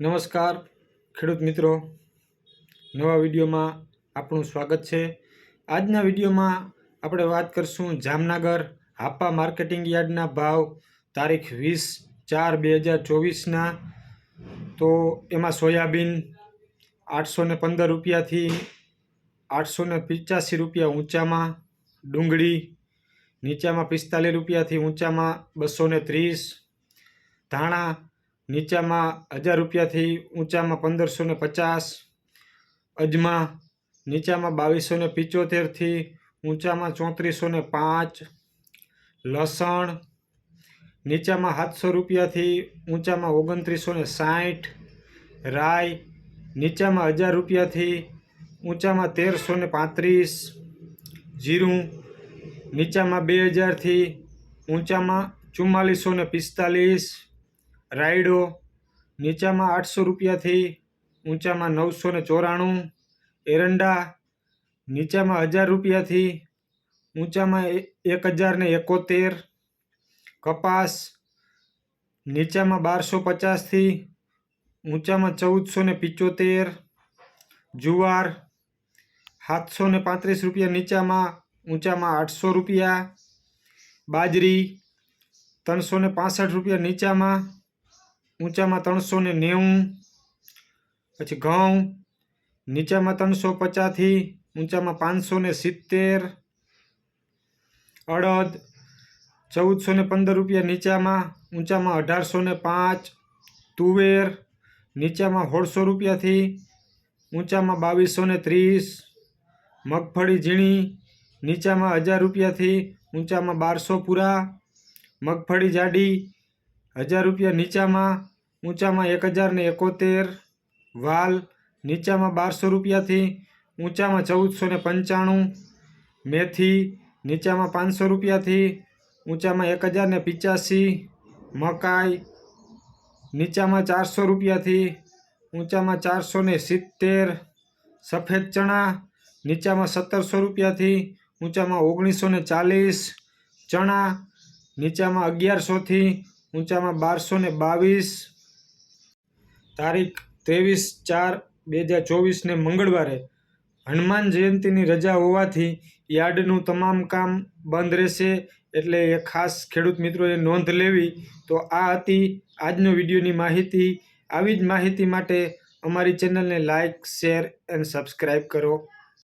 નમસ્કાર, ખેડૂત મિત્રો. નવા વિડીયોમાં આપણું સ્વાગત છે. આજના વિડીયોમાં આપણે વાત કરશું જામનગર હાપા માર્કેટિંગ યાર્ડના ભાવ તારીખ વીસ ચાર બે હજાર ચોવીસના. તો એમાં સોયાબીન આઠસો ને પંદર રૂપિયાથી આઠસો ને પિચ્યાસી રૂપિયા ઊંચામાં, ડુંગળી નીચામાં પિસ્તાલીસ રૂપિયાથી ઊંચામાં બસો ને ત્રીસ, ધાણા નીચામાં હજાર રૂપિયાથી ઊંચામાં પંદરસો ને પચાસ, અજમા નીચામાં બાવીસો ને પિચોતેરથી ઊંચામાં ચોત્રીસો ને પાંચ, લસણ નીચામાં સાતસો રૂપિયાથી ઊંચામાં ઓગણત્રીસો ને સાઠ રાય નીચામાં હજાર રૂપિયાથી ઊંચામાં તેરસો ને પાંત્રીસ, જીરું નીચામાં બે હજારથી ઊંચામાં ચુમ્માલીસો ને પિસ્તાલીસ રાયડો, નીચામાં આઠસો રૂપિયાથી ઊંચામાં નવસો ને ચોરાણું, એરંડા, નીચામાં હજાર રૂપિયાથી ઊંચામાં એક હજાર ને એકોતેર, કપાસ, નીચામાં બારસો પચાસથી ઊંચામાં ચૌદસો ને પિચોતેર, જુવાર સાતસો ને પાંત્રીસ રૂપિયા, નીચામાં ઊંચામાં આઠસો રૂપિયા, બાજરી, ત્રણસો ને પાસઠ રૂપિયા, નીચામાં ઊંચામાં ત્રણસો ને નેવું, પછી ઘઉં, નીચામાં ત્રણસો પચાસથી ઊંચામાં પાંચસો ને સિત્તેર, અડદ ચૌદસો ને પંદર રૂપિયા, નીચામાં ઊંચામાં અઢારસો ને પાંચ, તુવેર નીચામાં સોળસો રૂપિયાથી ઊંચામાં બાવીસો ને ત્રીસ, મગફળી ઝીણી નીચામાં હજાર રૂપિયાથી ઊંચામાં બારસો પૂરા, મગફળી જાડી હજાર રૂપિયા નીચામાં, ઊંચામાં એક હજારને એકોતેર, વાલ નીચામાં બારસો રૂપિયાથી, ઊંચામાં ચૌદસો ને પંચાણું, મેથી નીચામાં પાંચસો રૂપિયાથી, ઊંચામાં એક હજારને પિચ્યાસી, મકાઈ નીચામાં ચારસો રૂપિયાથી, ઊંચામાં ચારસો ને સિત્તેર, સફેદ ચણા નીચામાં સત્તરસો રૂપિયાથી, ઊંચામાં ઓગણીસો ને ચાલીસ, ચણા નીચામાં અગિયારસોથી ઊંચામાં બારસો ને બાવીસ તારીખ ત્રેવીસ ચાર બે હજાર ચોવીસને મંગળવારે હનુમાન જયંતીની રજા હોવાથી યાર્ડનું તમામ કામ બંધ રહેશે એટલે એ ખાસ ખેડૂત મિત્રોએ નોંધ લેવી તો આ હતી આજનો વિડીયોની માહિતી. આવી જ માહિતી માટે અમારી ચેનલને લાઇક શેર એન્ડ સબસ્ક્રાઈબ કરો.